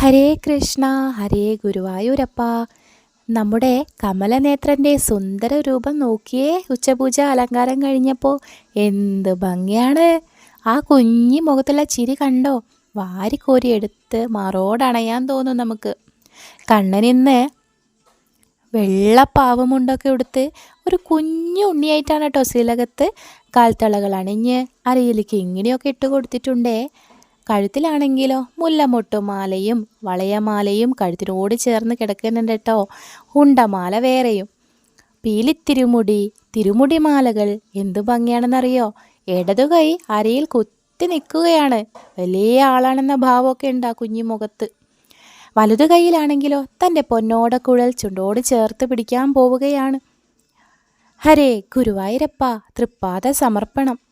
ഹരേ കൃഷ്ണ ഹരേ ഗുരുവായൂരപ്പ. നമ്മുടെ കമലനേത്രന്റെ സുന്ദര രൂപം നോക്കിയേ ഉച്ചപൂജ അലങ്കാരം കഴിഞ്ഞപ്പോൾ എന്ത് ഭംഗിയാണ്. ആ കുഞ്ഞി മുഖത്തുള്ള ചിരി കണ്ടോ? വാരിക്കോരി എടുത്ത് മറോടണയാൻ തോന്നും നമുക്ക്. കണ്ണനിന്ന് വെള്ളപ്പാവമുണ്ടൊക്കെ ഉടുത്ത് ഒരു കുഞ്ഞു ഉണ്ണിയായിട്ടാണ് കേട്ടോ ശ്രീലകത്ത് കാൽത്തളകൾ അണിഞ്ഞ്. അരയിലേക്ക് ഇങ്ങനെയൊക്കെ ഇട്ട് കൊടുത്തിട്ടുണ്ടേ. കഴുത്തിലാണെങ്കിലോ മുല്ലമൊട്ടുമാലയും വളയമാലയും കഴുത്തിനോട് ചേർന്ന് കിടക്കുന്നുണ്ട് കേട്ടോ ഉണ്ടമാല വേറെയും. പീലിത്തിരുമുടി തിരുമുടിമാലകൾ എന്തു ഭംഗിയാണെന്നറിയോ? ഇടതു കൈ അരയിൽ കുത്തി നിൽക്കുകയാണ്. വലിയ ആളാണെന്ന ഭാവമൊക്കെ ഉണ്ട് ആ കുഞ്ഞു മുഖത്ത്. വലതു കൈയിലാണെങ്കിലോ തന്റെ പൊന്നോടക്കുഴൽ ചുണ്ടോട് ചേർത്ത് പിടിക്കാൻ പോവുകയാണ്. ഹരേ ഗുരുവായൂരപ്പ തൃപ്പാദ സമർപ്പണം.